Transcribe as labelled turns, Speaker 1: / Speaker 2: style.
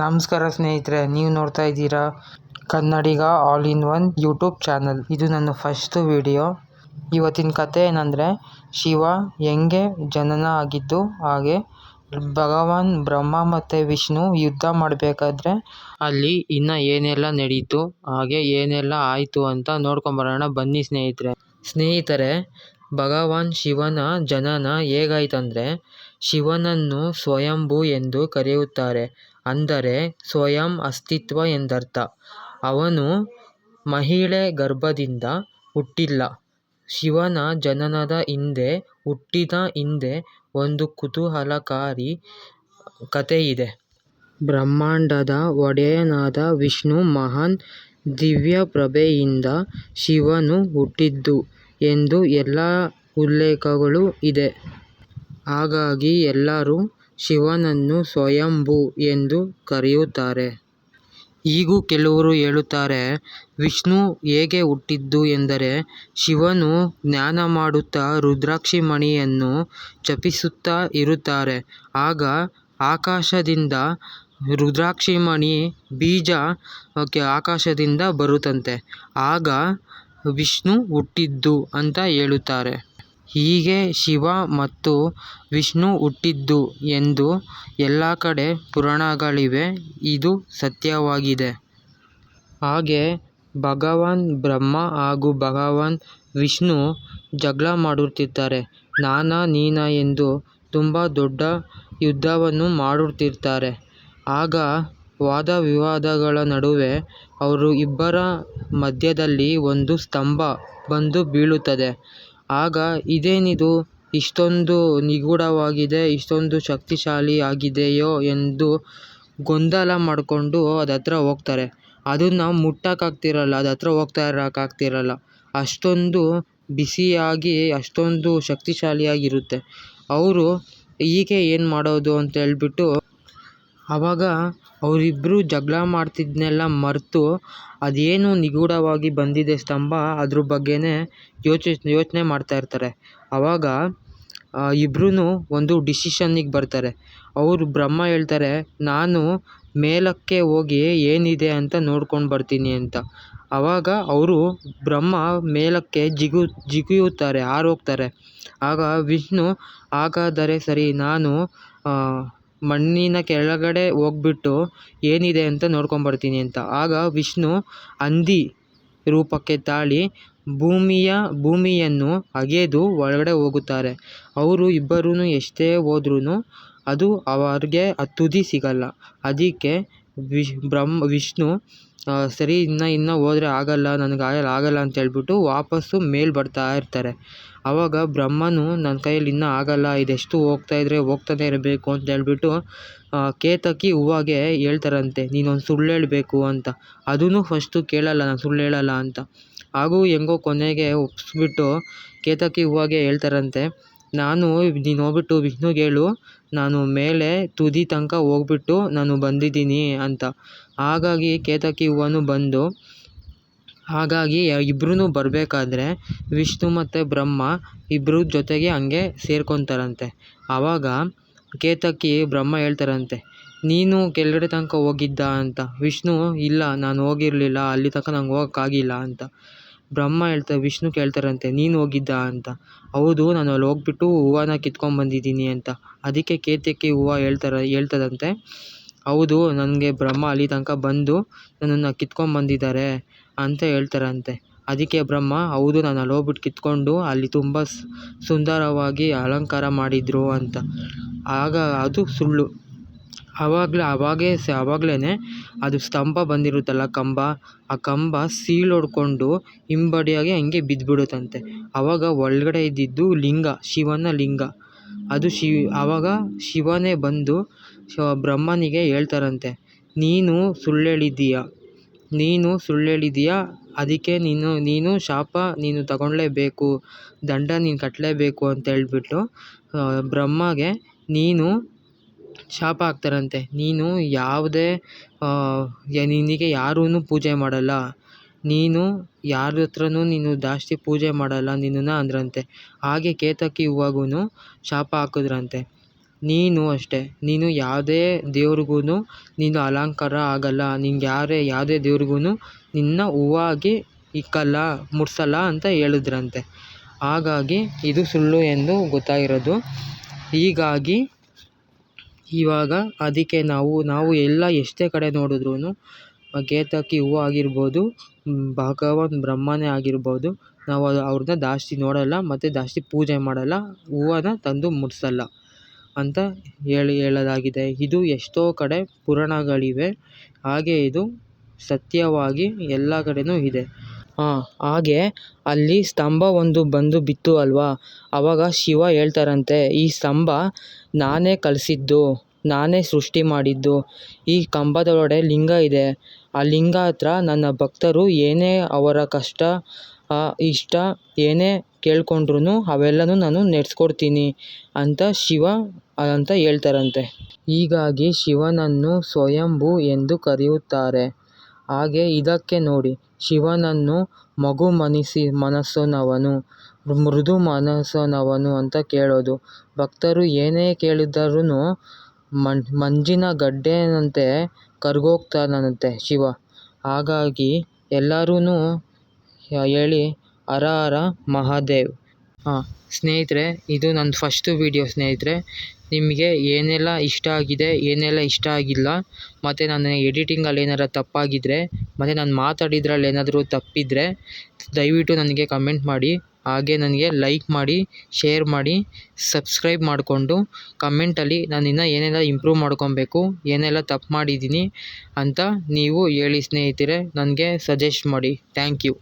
Speaker 1: ನಮಸ್ಕಾರ ಸ್ನೇಹಿತರೆ, ನೀವು ನೋಡ್ತಾ ಇದ್ದೀರಾ Kannadiga all in one YouTube channel ಇದು ನನ್ನ ಫಸ್ಟ್ ವಿಡಿಯೋ ಇವತ್ತಿನ ಕತೆ ಏನಂದರೆ, ಶಿವ ಹೆಂಗೆ ಜನನ ಆಗಿದ್ದು, ಹಾಗೆ ಭಗವಾನ್, ಬ್ರಹ್ಮ ಮತ್ತು ವಿಷ್ಣು ಯುದ್ಧ ಮಾಡಬೇಕಾದ್ರೆ ಅಲ್ಲಿ ಇನ್ನು ಏನೆಲ್ಲ ನಡೀತು, ಹಾಗೆ ಏನೆಲ್ಲ ಆಯಿತು ಅಂತ ನೋಡ್ಕೊಂಬರೋಣ ಬನ್ನಿ ಸ್ನೇಹಿತರೆ. ಸ್ನೇಹಿತರೆ, ಭಗವಾನ್ ಶಿವನ ಜನನ ಹೇಗಾಯ್ತಂದರೆ, ಶಿವನನ್ನು ಸ್ವಯಂಭೂ ಎಂದು ಕರೆಯುತ್ತಾರೆ. ಅಂದರೆ ಸ್ವಯಂ ಅಸ್ತಿತ್ವ ಎಂದರ್ಥ. ಅವನು ಮಹಿಳೆ ಗರ್ಭದಿಂದ ಹುಟ್ಟಿಲ್ಲ. ಶಿವನ ಜನನದ ಹಿಂದೆ, ಹುಟ್ಟಿದ ಹಿಂದೆ ಒಂದು ಕುತೂಹಲಕಾರಿ ಕಥೆಯಿದೆ. ಬ್ರಹ್ಮಾಂಡದ ಒಡೆಯನಾದ ವಿಷ್ಣು ಮಹಾನ್ ದಿವ್ಯ ಪ್ರಭೆಯಿಂದ ಶಿವನು ಹುಟ್ಟಿದ್ದು ಎಂದು ಎಲ್ಲ ಉಲ್ಲೇಖಗಳು ಇದೆ. ಹಾಗಾಗಿ ಎಲ್ಲರೂ ಶಿವನನ್ನು ಸ್ವಯಂಭೂ ಎಂದು ಕರೆಯುತ್ತಾರೆ. ಹೀಗೂ ಕೆಲವರು ಹೇಳುತ್ತಾರೆ, ವಿಷ್ಣು ಹೇಗೆ ಹುಟ್ಟಿದ್ದು ಎಂದರೆ, ಶಿವನು ಜ್ಞಾನ ಮಾಡುತ್ತಾ ರುದ್ರಾಕ್ಷಿ ಮಣಿಯನ್ನು ಜಪಿಸುತ್ತಾ ಇರುತ್ತಾರೆ. ಆಗ ಆಕಾಶದಿಂದ ರುದ್ರಾಕ್ಷಿ ಮಣಿ ಬೀಜ ಆಕಾಶದಿಂದ ಬರುತ್ತಂತೆ. ಆಗ ವಿಷ್ಣು ಹುಟ್ಟಿದ್ದು ಅಂತ ಹೇಳುತ್ತಾರೆ. ಹೀಗೆ ಶಿವ ಮತ್ತು ವಿಷ್ಣು ಹುಟ್ಟಿದ್ದು ಎಂದು ಎಲ್ಲ ಕಡೆ ಪುರಾಣಗಳಿವೆ. ಇದು ಸತ್ಯವಾಗಿದೆ. ಹಾಗೆ ಭಗವಾನ್ ಬ್ರಹ್ಮ ಹಾಗೂ ಭಗವಾನ್ ವಿಷ್ಣು ಜಗಳ ಮಾಡುತ್ತಿರ್ತಾರೆ ನಾನಾ ನೀನ ಎಂದು ತುಂಬ ದೊಡ್ಡ ಯುದ್ಧವನ್ನು ಮಾಡುತ್ತಿರ್ತಾರೆ. ಆಗ ವಾದ ವಿವಾದಗಳ ನಡುವೆ ಅವರು ಇಬ್ಬರ ಮಧ್ಯದಲ್ಲಿ ಒಂದು ಸ್ತಂಭ ಬಂದು ಬೀಳುತ್ತದೆ. ಆಗ ಇದೇನಿದು? ಇಷ್ಟೊಂದು ನಿಗೂಢವಾಗಿದೆ, ಇಷ್ಟೊಂದು ಶಕ್ತಿಶಾಲಿ ಆಗಿದೆಯೋ ಎಂದು ಗೊಂದಲ ಮಾಡಿಕೊಂಡು ಅದು ಹತ್ರ ಹೋಗ್ತಾರೆ. ಅದನ್ನು ಮುಟ್ಟಕ್ಕಾಗ್ತಿರಲ್ಲ ಅದು ಹತ್ರ ಹೋಗ್ತಾ ಇರೋಕ್ಕಾಗ್ತಿರಲ್ಲ. ಅಷ್ಟೊಂದು ಬಿಸಿಯಾಗಿ, ಅಷ್ಟೊಂದು ಶಕ್ತಿಶಾಲಿಯಾಗಿರುತ್ತೆ. ಅವರು ಹೀಗೆ ಏನು ಮಾಡೋದು ಅಂತ ಹೇಳ್ಬಿಟ್ಟು ಆವಾಗ ಅವರಿಬ್ರು ಜಗಳ ಮಾಡ್ತಿದ್ದನ್ನೆಲ್ಲ ಮರೆತು ಅದೇನು ನಿಗೂಢವಾಗಿ ಬಂದಿದೆ ಸ್ತಂಭ ಅದ್ರ ಬಗ್ಗೆನೇ ಯೋಚಿಸ್ ಯೋಚನೆ ಮಾಡ್ತಾ ಇರ್ತಾರೆ. ಆವಾಗ ಇಬ್ರೂ ಒಂದು ಡಿಸಿಷನ್ನಿಗೆ ಬರ್ತಾರೆ. ಅವರು ಬ್ರಹ್ಮ ಹೇಳ್ತಾರೆ, ನಾನು ಮೇಲಕ್ಕೆ ಹೋಗಿ ಏನಿದೆ ಅಂತ ನೋಡ್ಕೊಂಡು ಬರ್ತೀನಿ ಅಂತ. ಆವಾಗ ಅವರು ಬ್ರಹ್ಮ ಮೇಲಕ್ಕೆ ಜಿಗು, ಜಿಗಿಯುತ್ತಾರೆ, ಹಾರೋಗ್ತಾರೆ. ಆಗ ವಿಷ್ಣು, ಹಾಗಾದರೆ ಸರಿ, ನಾನು ಮಣ್ಣಿನ ಕೆಳಗಡೆ ಹೋಗ್ಬಿಟ್ಟು ಏನಿದೆ ಅಂತ ನೋಡ್ಕೊಂಬರ್ತೀನಿ ಅಂತ. ಆಗ ವಿಷ್ಣು ಹಂದಿ ರೂಪಕ್ಕೆ ತಾಳಿ ಭೂಮಿಯ ಭೂಮಿಯನ್ನು ಅಗೆದು ಒಳಗಡೆ ಹೋಗುತ್ತಾರೆ. ಅವರು ಇಬ್ಬರೂ ಎಷ್ಟೇ ಹೋದ್ರೂ ಅದು ಅವ್ರಿಗೆ ಆ ತುದಿ ಸಿಗಲ್ಲ. ಅದಕ್ಕೆ ವಿಶ್ ಬ್ರಹ್ಮ ವಿಷ್ಣು ಸರಿ, ಇನ್ನು ಇನ್ನು ಹೋದ್ರೆ ಆಗಲ್ಲ, ನನಗೆ ಆಗಲ್ಲ ಆಗಲ್ಲ ಅಂತ ಹೇಳ್ಬಿಟ್ಟು ವಾಪಸ್ಸು ಮೇಲೆ ಬರ್ತಾ ಇರ್ತಾರೆ. ಆವಾಗ ಬ್ರಹ್ಮನು ನನ್ನ ಕೈಯಲ್ಲಿ ಇನ್ನೂ ಆಗಲ್ಲ, ಇದೆಷ್ಟು ಹೋಗ್ತಾ ಇದ್ದರೆ ಹೋಗ್ತಾನೆ ಇರಬೇಕು ಅಂತ ಹೇಳ್ಬಿಟ್ಟು ಕೇತಕಿ ಹೂವಾಗೆ ಹೇಳ್ತಾರಂತೆ, ನೀನೊಂದು ಸುಳ್ಳು ಹೇಳಬೇಕು ಅಂತ. ಅದೂ ಫಸ್ಟು ಕೇಳಲ್ಲ, ನಾನು ಸುಳ್ಳು ಹೇಳಲ್ಲ ಅಂತ. ಹಾಗೂ ಹೆಂಗೋ ಕೊನೆಗೆ ಒಪ್ಪಿಸ್ಬಿಟ್ಟು ಕೇತಕಿ ಹೂವಾಗೆ ಹೇಳ್ತಾರಂತೆ, ನಾನು ನೀನು ಹೋಗ್ಬಿಟ್ಟು ವಿಷ್ಣುಗೆ ಹೇಳು ನಾನು ಮೇಲೆ ತುದಿ ತನಕ ಹೋಗ್ಬಿಟ್ಟು ನಾನು ಬಂದಿದ್ದೀನಿ ಅಂತ. ಹಾಗಾಗಿ ಕೇತಕಿ ಹೂವನು ಬಂದು ಹಾಗಾಗಿ ಇಬ್ರೂ ಬರಬೇಕಾದ್ರೆ ವಿಷ್ಣು ಮತ್ತು ಬ್ರಹ್ಮ ಇಬ್ಬರು ಜೊತೆಗೆ ಹಂಗೆ ಸೇರ್ಕೊತಾರಂತೆ. ಆವಾಗ ಕೇತಕಿ ಬ್ರಹ್ಮ ಹೇಳ್ತಾರಂತೆ, ನೀನು ಕೆಳಗಡೆ ತನಕ ಹೋಗಿದ್ದ ಅಂತ. ವಿಷ್ಣು, ಇಲ್ಲ, ನಾನು ಹೋಗಿರಲಿಲ್ಲ. ಅಲ್ಲಿ ತನಕ ನಂಗೆ ಹೋಗೋಕ್ಕಾಗಿಲ್ಲ ಅಂತ. ಬ್ರಹ್ಮ ಹೇಳ್ತಾ, ವಿಷ್ಣು ಕೇಳ್ತಾರಂತೆ, ನೀನು ಹೋಗಿದ್ದ ಅಂತ. ಹೌದು, ನಾನು ಅಲ್ಲಿ ಹೋಗ್ಬಿಟ್ಟು ಹೂವನ್ನ ಕಿತ್ಕೊಂಡ್ಬಂದಿದ್ದೀನಿ ಅಂತ. ಅದಕ್ಕೆ ಕೇತಕಿ ಹೂವು ಹೇಳ್ತಾರೆ, ಹೇಳ್ತದಂತೆ, ಹೌದು, ನನಗೆ ಬ್ರಹ್ಮ ಅಲ್ಲಿ ತನಕ ಬಂದು ನನ್ನನ್ನು ಕಿತ್ಕೊಂಡ್ಬಂದಿದ್ದಾರೆ ಅಂತ ಹೇಳ್ತಾರಂತೆ. ಅದಕ್ಕೆ ಬ್ರಹ್ಮ, ಹೌದು ನಾನು ಅಲ್ಲಿ ಹೋಗ್ಬಿಟ್ಟು ಕಿತ್ಕೊಂಡು ಅಲ್ಲಿ ತುಂಬ ಸುಂದರವಾಗಿ ಅಲಂಕಾರ ಮಾಡಿದರು ಅಂತ. ಆಗ ಅದು ಸುಳ್ಳು. ಆವಾಗಲೇ ಆವಾಗೇ ಸ ಆವಾಗ್ಲೇ ಅದು ಸ್ತಂಭ ಬಂದಿರುತ್ತಲ್ಲ ಕಂಬ, ಆ ಕಂಬ ಸೀಳು ಹೊಡ್ಕೊಂಡು ಹಿಂಬಡಿಯಾಗಿ ಹಂಗೆ ಬಿದ್ದುಬಿಡುತ್ತಂತೆ. ಆವಾಗ ಒಳಗಡೆ ಇದ್ದಿದ್ದು ಲಿಂಗ, ಶಿವನ ಲಿಂಗ. ಅದು ಶಿ ಆವಾಗ ಶಿವನೇ ಬಂದು ಬ್ರಹ್ಮನಿಗೆ ಹೇಳ್ತಾರಂತೆ, ನೀನು ಸುಳ್ಳು ಹೇಳಿದ್ದೀಯ ನೀನು ಸುಳ್ಳು ಹೇಳಿದ್ದೀಯ ಅದಕ್ಕೆ ನೀನು ನೀನು ಶಾಪ ನೀನು ತಗೊಳ್ಳೇಬೇಕು ದಂಡ ನೀನು ಕಟ್ಟಲೇಬೇಕು ಅಂತ ಹೇಳ್ಬಿಟ್ಟು ಬ್ರಹ್ಮಗೆ ನೀನು ಶಾಪ ಹಾಕ್ತಾರಂತೆ. ನೀನು ಯಾವುದೇ ನಿನಗೆ ಯಾರೂ ಪೂಜೆ ಮಾಡಲ್ಲ. ನೀನು ಯಾರ ಹತ್ರನೂ ನೀನು ಜಾಸ್ತಿ ಪೂಜೆ ಮಾಡಲ್ಲ ನಿನ್ನನ್ನು ಅಂದ್ರಂತೆ. ಹಾಗೆ ಕೇತಕಿ ಹೂವಗೂ ಶಾಪ ಹಾಕಿದ್ರಂತೆ. ನೀನು ಅಷ್ಟೇ. ನೀನು ಯಾವುದೇ ದೇವ್ರಿಗೂ ನೀನು ಅಲಂಕಾರ ಆಗಲ್ಲ. ನಿಂಗೆ ಯಾರೇ, ಯಾವುದೇ ದೇವ್ರಿಗೂ ನಿನ್ನ ಹೂವಾಗಿ ಇಕ್ಕಲ್ಲ ಮುಡ್ಸಲ್ಲ ಅಂತ ಹೇಳಿದ್ರಂತೆ. ಹಾಗಾಗಿ ಇದು ಸುಳ್ಳು ಎಂದು ಗೊತ್ತಾಗಿರೋದು. ಹೀಗಾಗಿ ಇವಾಗ ಅದಕ್ಕೆ ನಾವು ನಾವು ಎಲ್ಲ ಎಷ್ಟೇ ಕಡೆ ನೋಡಿದ್ರೂ ಕೇತಕಿ ಹೂವು ಆಗಿರ್ಬೋದು, ಭಗವಾನ್ ಬ್ರಹ್ಮನೇ ಆಗಿರ್ಬೋದು, ನಾವು ಅವ್ರನ್ನ ಜಾಸ್ತಿ ನೋಡಲ್ಲ, ಮತ್ತು ಜಾಸ್ತಿ ಪೂಜೆ ಮಾಡಲ್ಲ, ಹೂವನ್ನ ತಂದು ಮುಡ್ಸಲ್ಲ ಅಂತ ಹೇಳಿ ಹೇಳಲಾಗಿದೆ. ಇದು ಎಷ್ಟೋ ಕಡೆ ಪುರಾಣಗಳಿವೆ. ಹಾಗೆ ಇದು ಸತ್ಯವಾಗಿ ಎಲ್ಲ ಕಡೆಯೂ ಇದೆ. ಹಾಂ ಹಾಗೆ ಅಲ್ಲಿ ಸ್ತಂಭ ಒಂದು ಬಂದು ಬಿತ್ತು ಅಲ್ವಾ? ಅವಾಗ ಶಿವ ಹೇಳ್ತಾರಂತೆ, ಈ ಸ್ತಂಭ ನಾನೇ ಕಲಿಸಿದ್ದು, ನಾನೇ ಸೃಷ್ಟಿ ಮಾಡಿದ್ದು. ಈ ಕಂಬದೊಳಗಡೆ ಲಿಂಗ ಇದೆ. ಆ ಲಿಂಗ ಹತ್ರ ನನ್ನ ಭಕ್ತರು ಏನೇ ಅವರ ಕಷ್ಟ ಇಷ್ಟ, ಏನೇ ಕೇಳ್ಕೊಂಡ್ರು ಅವೆಲ್ಲನೂ ನಾನು ನೆಡ್ಸ್ಕೊಡ್ತೀನಿ ಅಂತ ಶಿವ ಅಂತ ಹೇಳ್ತಾರಂತೆ. ಹೀಗಾಗಿ ಶಿವನನ್ನು ಸ್ವಯಂಭೂ ಎಂದು ಕರೆಯುತ್ತಾರೆ. ಹಾಗೆ ಇದಕ್ಕೆ ನೋಡಿ, ಶಿವನನ್ನು ಮಗು ಮನಸ್ಸಿ ಮನಸ್ಸನವನು, ಮೃದು ಮನಸ್ಸನವನು ಅಂತ ಕೇಳೋದು. ಭಕ್ತರು ಏನೇ ಕೇಳಿದರೂ ಮಂಜಿನ ಗಡ್ಡೆಯಂತೆ ಕರ್ಗೋಗ್ತಾನಂತೆ ಶಿವ. ಹಾಗಾಗಿ ಎಲ್ಲರೂ ಹೇಳಿ ಹರ ಹರ ಮಹಾದೇವ್. ಹಾಂ, ಸ್ನೇಹಿತರೆ, ಇದು ನನ್ನ ಫಸ್ಟು ವೀಡಿಯೋ ಸ್ನೇಹಿತರೆ. ನಿಮಗೆ ಏನೆಲ್ಲ ಇಷ್ಟ ಆಗಿದೆ, ಏನೆಲ್ಲ ಇಷ್ಟ ಆಗಿಲ್ಲ, ಮತ್ತು ನನ್ನ ಎಡಿಟಿಂಗಲ್ಲಿ ಏನಾರ ತಪ್ಪಾಗಿದ್ದರೆ ಮತ್ತು ನಾನು ಮಾತಾಡಿದ್ರಲ್ಲಿ ಏನಾದರೂ ತಪ್ಪಿದ್ದರೆ ದಯವಿಟ್ಟು ನನಗೆ ಕಮೆಂಟ್ ಮಾಡಿ. ಹಾಗೆ ನನಗೆ ಲೈಕ್ ಮಾಡಿ ಶೇರ್ ಮಾಡಿ ಸಬ್ಸ್ಕ್ರೈಬ್ ಮಾಡಿಕೊಂಡು ಕಮೆಂಟಲ್ಲಿ ನಾನು ಇನ್ನೂ ಏನೆಲ್ಲ ಇಂಪ್ರೂವ್ ಮಾಡ್ಕೊಬೇಕು, ಏನೆಲ್ಲ ತಪ್ಪು ಮಾಡಿದ್ದೀನಿ ಅಂತ ನೀವು ಹೇಳಿ ಸ್ನೇಹಿತರೆ, ನನಗೆ ಸಜೆಸ್ಟ್ ಮಾಡಿ. Thank you